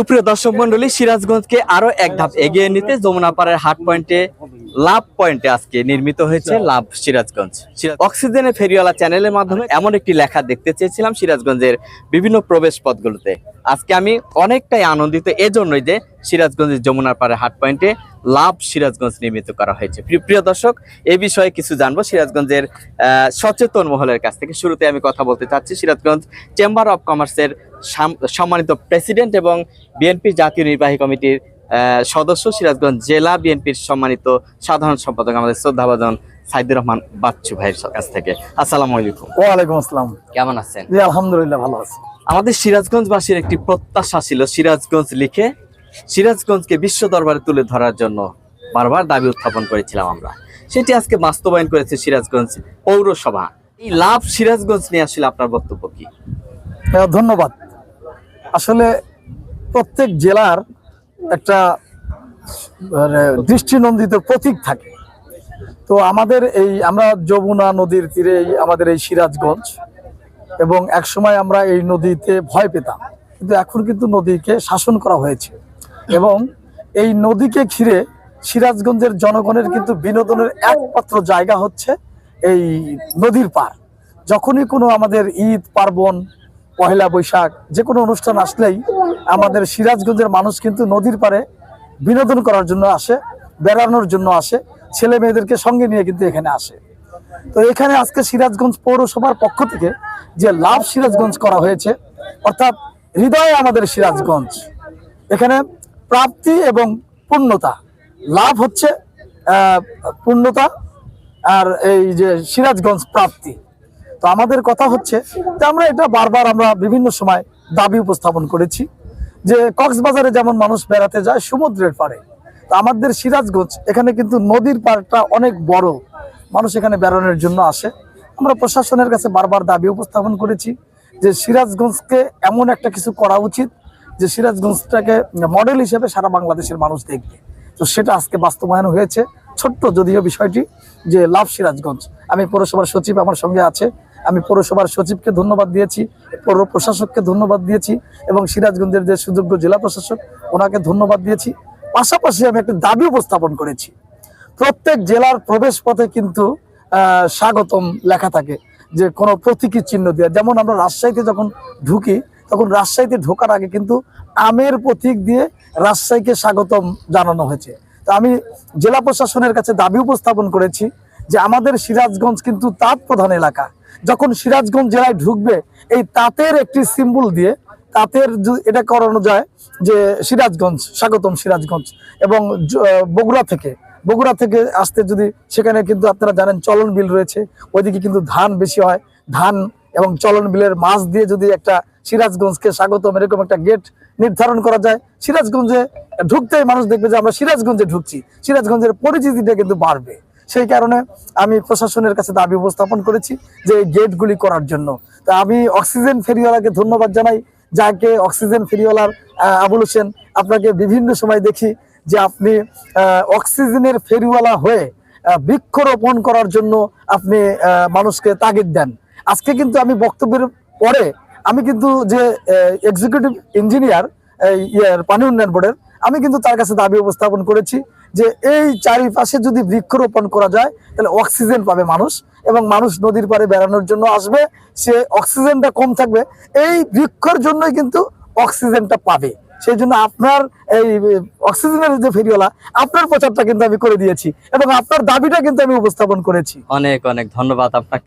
সুপ্রিয় দর্শক মন্ডলী সিরাজগঞ্জকে আরও এক ধাপ এগিয়ে নিতে যমুনাপাড়ের হাট পয়েন্টে, লাভ পয়েন্টে আজকে নির্মিত হয়েছে লাভ সিরাজগঞ্জ। অক্সিজেনে ফেরিওয়ালা চ্যানেলের মাধ্যমে এমন একটি লেখা দেখতে চেয়েছিলাম সিরাজগঞ্জের বিভিন্ন প্রবেশ পথগুলোতে। আজকে আমি অনেকটাই আনন্দিত, এজন্যই যে সিরাজগঞ্জের যমুনার পাড়ে হাট পয়েন্টে লাভ সিরাজগঞ্জ নির্মিত করা হয়েছে। প্রিয়- দর্শক এই বিষয়ে কিছু জানব। সিরাজগঞ্জের সচেতন মহলের কাছ থেকে শুরুতে আমি কথা বলতে চাচ্ছি। সিরাজগঞ্জ চেম্বার অফ কমার্সের সাম- সম্মানিত প্রেসিডেন্ট এবং বিএনপি জাতীয় নির্বাহী কমিটির সদস্য সিরাজগঞ্জ জেলা বিএনপির সম্মানিত সাধারণ সম্পাদক আমাদের শ্রদ্ধাভাজন সাইদুর রহমান বাচ্চু ভাইয়ের কাছ থেকে। আসসালামু আলাইকুম। ওয়ালাইকুম আসসালাম। কেমন আছেন? আলহামদুলিল্লাহ ভালো আছি। আমাদের সিরাজগঞ্জবাসীর একটি প্রত্যাশা ছিল সিরাজগঞ্জ লিখে সিরাজগঞ্জকে বিশ্ব দরবারে তুলে ধরার জন্য বারবার দাবি উত্থাপন করেছিলাম আমরা। সেটি আজকে বাস্তবায়ন করেছে সিরাজগঞ্জ পৌরসভা। এই লাভ সিরাজগঞ্জ নিয়ে আসলে আপনার বক্তব্য কি? আহ, ধন্যবাদ। আসলে প্রত্যেক জেলার একটা মানে, দৃষ্টিনন্দিত প্রতীক থাকে। তো আমাদের এই আমরা যমুনা নদীর তীরে আমাদের এই সিরাজগঞ্জ এবং একসময় আমরা এই নদীতে ভয় পেতাম। কিন্তু এখন কিন্তু নদীকে শাসন করা হয়েছে। এবং এই নদীকে ঘিরে সিরাজগঞ্জের জনগণের কিন্তু বিনোদনের একমাত্র জায়গা হচ্ছে এই নদীর পার যখনই কোনো আমাদের ঈদ, পার্বণ, পহেলা বৈশাখ যে কোনো অনুষ্ঠান আসলেই আমাদের সিরাজগঞ্জের মানুষ কিন্তু নদীর পারে বিনোদন করার জন্য আসে, বেড়ানোর জন্য আসে, ছেলে মেয়েদেরকে সঙ্গে নিয়ে কিন্তু এখানে আসে। তো এখানে আজকে সিরাজগঞ্জ পৌরসভার পক্ষ থেকে যে লাভ সিরাজগঞ্জ করা হয়েছে, অর্থাৎ হৃদয়ে আমাদের সিরাজগঞ্জ। এখানে প্রাপ্তি এবং পূর্ণতা। লাভ হচ্ছে পূর্ণতা আর এই যে সিরাজগঞ্জ প্রাপ্তি। তো আমাদের কথা হচ্ছে যে আমরা এটা বারবার আমরা বিভিন্ন সময় দাবি উপস্থাপন করেছি যে কক্সবাজারে যেমন মানুষ বেড়াতে যায়, সমুদ্রের পাড়ে। তো আমাদের সিরাজগঞ্জ এখানে কিন্তু নদীর পাড়টা অনেক বড়। মানুষ এখানে বেড়ানোর জন্য আসে। আমরা প্রশাসনের কাছে বারবার দাবি উপস্থাপন করেছি যে সিরাজগঞ্জকে এমন একটা কিছু করা উচিত যে সিরাজগঞ্জটাকে মডেল হিসেবে সারা বাংলাদেশের মানুষ দেখবে। তো সেটা আজকে বাস্তবায়ন হয়েছে। ছোট্ট যদিও বিষয়টি যে লাভ সিরাজগঞ্জ। আমি পৌরসভার সচিব আমার সঙ্গে আছে। আমি পৌরসভার সচিবকে ধন্যবাদ দিয়েছি, পৌর প্রশাসককে ধন্যবাদ দিয়েছি এবং সিরাজগঞ্জের যে সুযোগ্য জেলা প্রশাসক, ওনাকে ধন্যবাদ দিয়েছি। পাশাপাশি আমি একটা দাবি উপস্থাপন করেছি। প্রত্যেক জেলার প্রবেশ পথে কিন্তু স্বাগতম লেখা থাকে যে কোনো প্রতীকী চিহ্ন দেওয়া যেমন আমরা রাজশাহীতে যখন ঢুকি তখন রাজশাহীতে ঢোকার আগে কিন্তু আমের প্রতীক দিয়ে রাজশাহীকে স্বাগতম জানানো হয়েছে। তো আমি জেলা প্রশাসনের কাছে দাবি উপস্থাপন করেছি যে আমাদের সিরাজগঞ্জ কিন্তু তাঁত প্রধান এলাকা। যখন সিরাজগঞ্জ জেলায় ঢুকবে, এই তাঁতের একটি সিম্বল দিয়ে তাঁতের এটা করানো যায় যে সিরাজগঞ্জ, স্বাগতম সিরাজগঞ্জ এবং বগুড়া থেকে। বগুড়া থেকে আসতে যদি সেখানে কিন্তু আপনারা জানেন চলন বিল রয়েছে, ওইদিকে কিন্তু ধান বেশি হয়। ধান এবং চলন বিলের মাছ দিয়ে যদি একটা সিরাজগঞ্জকে স্বাগতম, এরকম একটা গেট নির্ধারণ করা যায়, সিরাজগঞ্জে ঢুকতেই মানুষ দেখবে যে আমরা সিরাজগঞ্জে ঢুকছি। সিরাজগঞ্জের পরিচিতিটা কিন্তু বাড়বে। সেই কারণে আমি প্রশাসনের কাছে দাবি উপস্থাপন করেছি যে এই গেটগুলি করার জন্য। তা আমি অক্সিজেন ফেরিওয়ালাকে ধন্যবাদ জানাই, যাকে অক্সিজেন ফেরিওয়ালার আবুল হোসেন আপনাকে বিভিন্ন সময় দেখি যে আপনি অক্সিজেনের ফেরিওয়ালা হয়ে বৃক্ষরোপণ করার জন্য আপনি মানুষকে তাগিদ দেন। আজকে কিন্তু আমি বক্তব্যের পরে আমি কিন্তু যে এক্সিকিউটিভ ইঞ্জিনিয়ার পানি উন্নয়ন বোর্ডের, আমি কিন্তু তার কাছে দাবি উপস্থাপন করেছি যে এই চারিপাশে যদি বৃক্ষরোপণ করা যায়, তাহলে অক্সিজেন পাবে মানুষ এবং মানুষ নদীর পারে বেড়ানোর জন্য আসবে, সে অক্সিজেনটা কম থাকবে, এই বৃক্ষর জন্যই কিন্তু অক্সিজেনটা পাবে। সেই জন্য আপনার এই অক্সিজেনের যে ফেরিওয়ালা, আপনার প্রচারটা কিন্তু আমি করে দিয়েছি এবং আপনার দাবিটা কিন্তু আমি উপস্থাপন করেছি। অনেক অনেক ধন্যবাদ আপনাকে।